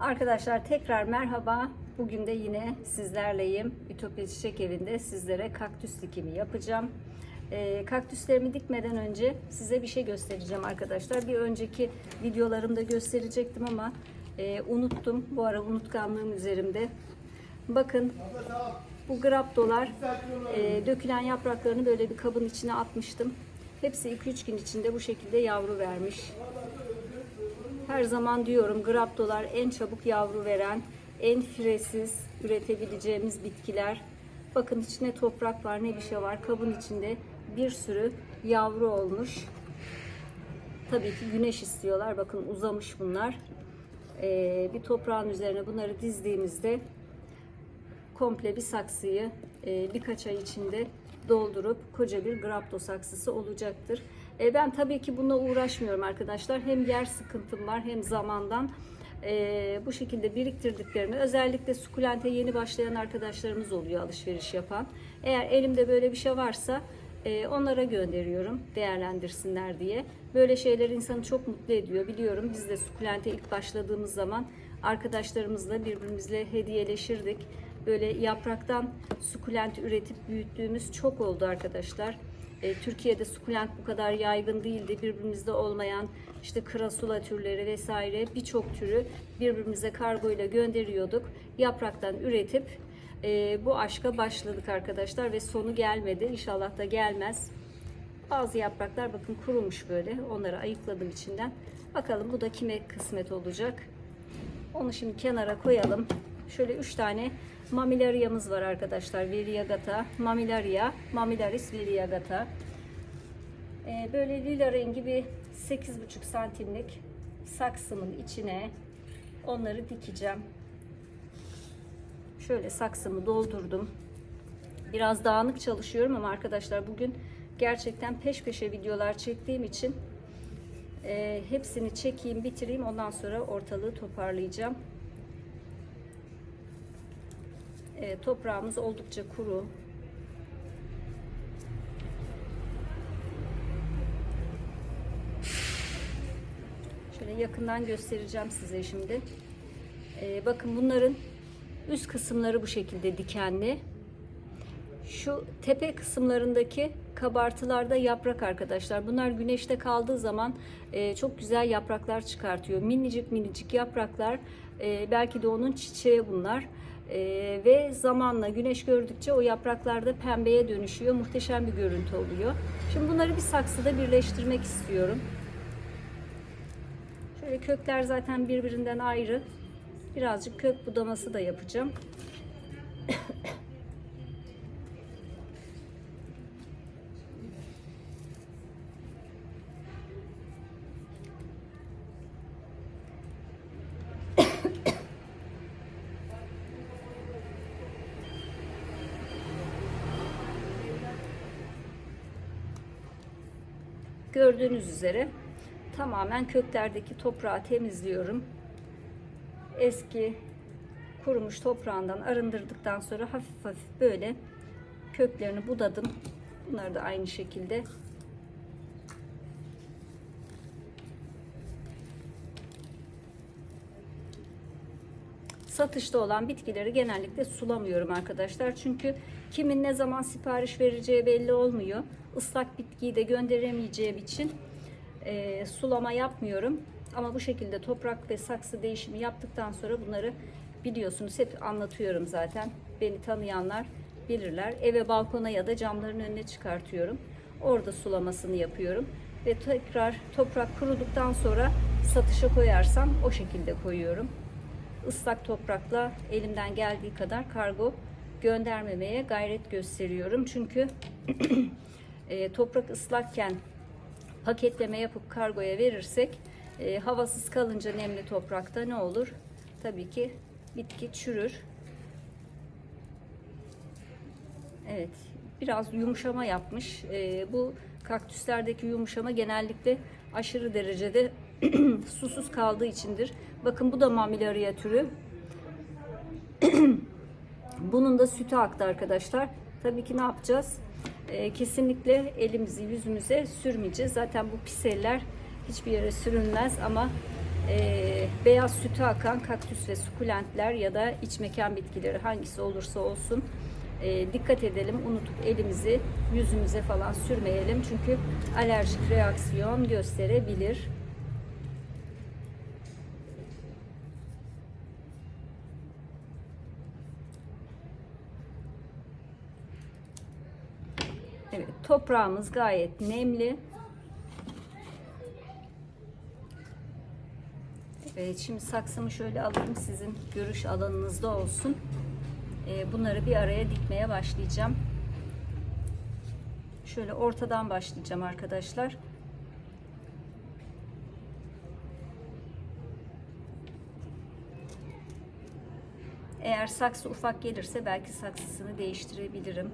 Arkadaşlar tekrar merhaba. Bugün de yine sizlerleyim. Ütopya Çiçek Evi'nde sizlere kaktüs dikimi yapacağım. Ee, kaktüslerimi dikmeden önce size bir şey göstereceğim arkadaşlar. Bir önceki videolarımda gösterecektim ama e, unuttum. Bu ara unutkanlığım üzerimde. Bakın bu graptolar e, dökülen yapraklarını böyle bir kabın içine atmıştım. Hepsi 2-3 gün içinde bu şekilde yavru vermiş. Her zaman diyorum graptolar en çabuk yavru veren, en firesiz üretebileceğimiz bitkiler. Bakın içine toprak var ne bir şey var. Kabın içinde bir sürü yavru olmuş. Tabii ki güneş istiyorlar. Bakın uzamış bunlar. Ee, bir toprağın üzerine bunları dizdiğimizde komple bir saksıyı e, birkaç ay içinde doldurup koca bir grapto saksısı olacaktır. E, ben tabii ki bununla uğraşmıyorum arkadaşlar. Hem yer sıkıntım var hem zamandan e, bu şekilde biriktirdiklerimi özellikle sukulente yeni başlayan arkadaşlarımız oluyor alışveriş yapan. Eğer elimde böyle bir şey varsa e, onlara gönderiyorum değerlendirsinler diye. Böyle şeyler insanı çok mutlu ediyor. Biliyorum biz de sukulente ilk başladığımız zaman arkadaşlarımızla birbirimizle hediyeleşirdik. Böyle yapraktan sukulent üretip büyüttüğümüz çok oldu arkadaşlar. E, Türkiye'de sukulent bu kadar yaygın değildi. Birbirimizde olmayan işte krasula türleri vesaire birçok türü birbirimize kargo ile gönderiyorduk. Yapraktan üretip e, bu aşka başladık arkadaşlar ve sonu gelmedi. İnşallah da gelmez. Bazı yapraklar bakın kurumuş böyle. Onları ayıkladım içinden. Bakalım bu da kime kısmet olacak. Onu şimdi kenara koyalım. Şöyle 3 tane mamilaria'mız var arkadaşlar. Variegata, mamilaria, mamilaris variegata. Ee, böyle lila rengi bir 8,5 santimlik saksımın içine onları dikeceğim. Şöyle saksımı doldurdum. Biraz dağınık çalışıyorum ama arkadaşlar bugün gerçekten peş peşe videolar çektiğim için e, hepsini çekeyim, bitireyim. Ondan sonra ortalığı toparlayacağım. E, toprağımız oldukça kuru. Şöyle yakından göstereceğim size şimdi. E, bakın bunların üst kısımları bu şekilde dikenli. Şu tepe kısımlarındaki kabartılarda yaprak arkadaşlar. Bunlar güneşte kaldığı zaman e, çok güzel yapraklar çıkartıyor. Minicik minicik yapraklar. E, belki de onun çiçeği bunlar. E, ve zamanla güneş gördükçe o yapraklarda pembeye dönüşüyor. Muhteşem bir görüntü oluyor. Şimdi bunları bir saksıda birleştirmek istiyorum. Şöyle kökler zaten birbirinden ayrı. Birazcık kök budaması da yapacağım. Gördüğünüz üzere tamamen köklerdeki toprağı temizliyorum. Eski kurumuş toprağından arındırdıktan sonra hafif hafif böyle köklerini budadım. Bunları da aynı şekilde satışta olan bitkileri genellikle sulamıyorum arkadaşlar. Çünkü kimin ne zaman sipariş vereceği belli olmuyor. Islak bitkiyi de gönderemeyeceğim için e, sulama yapmıyorum. Ama bu şekilde toprak ve saksı değişimi yaptıktan sonra bunları biliyorsunuz hep anlatıyorum zaten. Beni tanıyanlar bilirler. Eve balkona ya da camların önüne çıkartıyorum. Orada sulamasını yapıyorum. Ve tekrar toprak kuruduktan sonra satışa koyarsam o şekilde koyuyorum ıslak toprakla elimden geldiği kadar kargo göndermemeye gayret gösteriyorum. Çünkü e, toprak ıslakken paketleme yapıp kargoya verirsek e, havasız kalınca nemli toprakta ne olur? Tabii ki bitki çürür. Evet, biraz yumuşama yapmış. E, bu kaktüslerdeki yumuşama genellikle aşırı derecede susuz kaldığı içindir. Bakın bu da mamilaria türü. Bunun da sütü aktı arkadaşlar. Tabii ki ne yapacağız? Ee, kesinlikle elimizi yüzümüze sürmeyeceğiz. Zaten bu pis eller hiçbir yere sürülmez ama e, beyaz sütü akan kaktüs ve sukulentler ya da iç mekan bitkileri hangisi olursa olsun e, dikkat edelim. Unutup elimizi yüzümüze falan sürmeyelim. Çünkü alerjik reaksiyon gösterebilir. Evet, toprağımız gayet nemli. Evet, şimdi saksımı şöyle alayım sizin görüş alanınızda olsun. Ee, bunları bir araya dikmeye başlayacağım. Şöyle ortadan başlayacağım arkadaşlar. Eğer saksı ufak gelirse belki saksısını değiştirebilirim.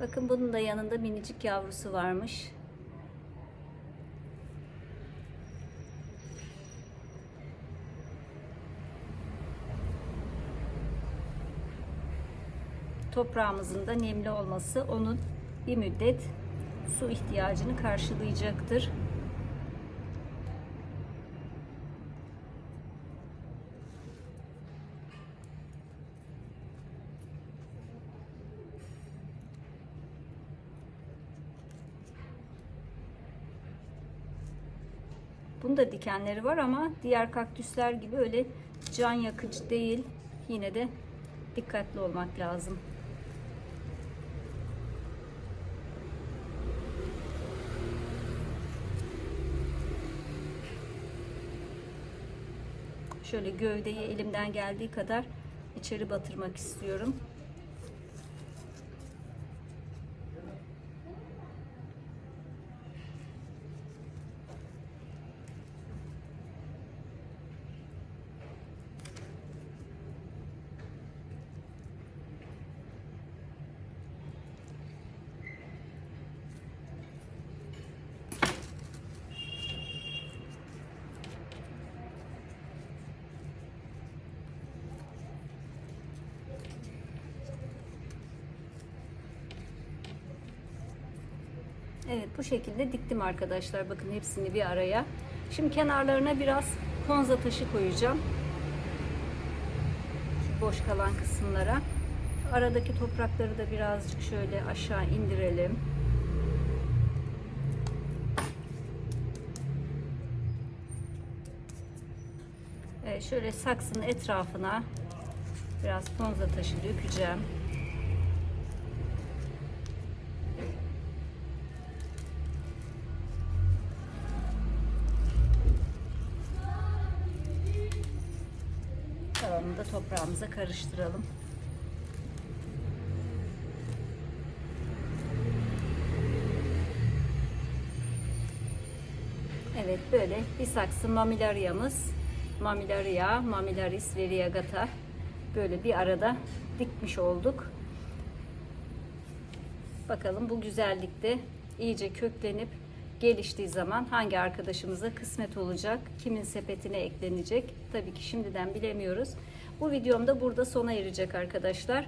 Bakın bunun da yanında minicik yavrusu varmış. Toprağımızın da nemli olması onun bir müddet su ihtiyacını karşılayacaktır. Bunda dikenleri var ama diğer kaktüsler gibi öyle can yakıcı değil. Yine de dikkatli olmak lazım. Şöyle gövdeyi elimden geldiği kadar içeri batırmak istiyorum. Evet bu şekilde diktim arkadaşlar. Bakın hepsini bir araya. Şimdi kenarlarına biraz konza taşı koyacağım. Şu boş kalan kısımlara. Aradaki toprakları da birazcık şöyle aşağı indirelim. Evet, şöyle saksının etrafına biraz konza taşı dökeceğim. Da toprağımıza karıştıralım. Evet böyle bir saksı mamilaria'mız. Mamilaria, Mamilaris variegata. Böyle bir arada dikmiş olduk. Bakalım bu güzellikte iyice köklenip geliştiği zaman hangi arkadaşımıza kısmet olacak, kimin sepetine eklenecek tabii ki şimdiden bilemiyoruz. Bu videom da burada sona erecek arkadaşlar.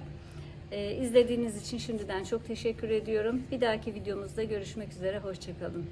Ee, izlediğiniz için şimdiden çok teşekkür ediyorum. Bir dahaki videomuzda görüşmek üzere, hoşçakalın.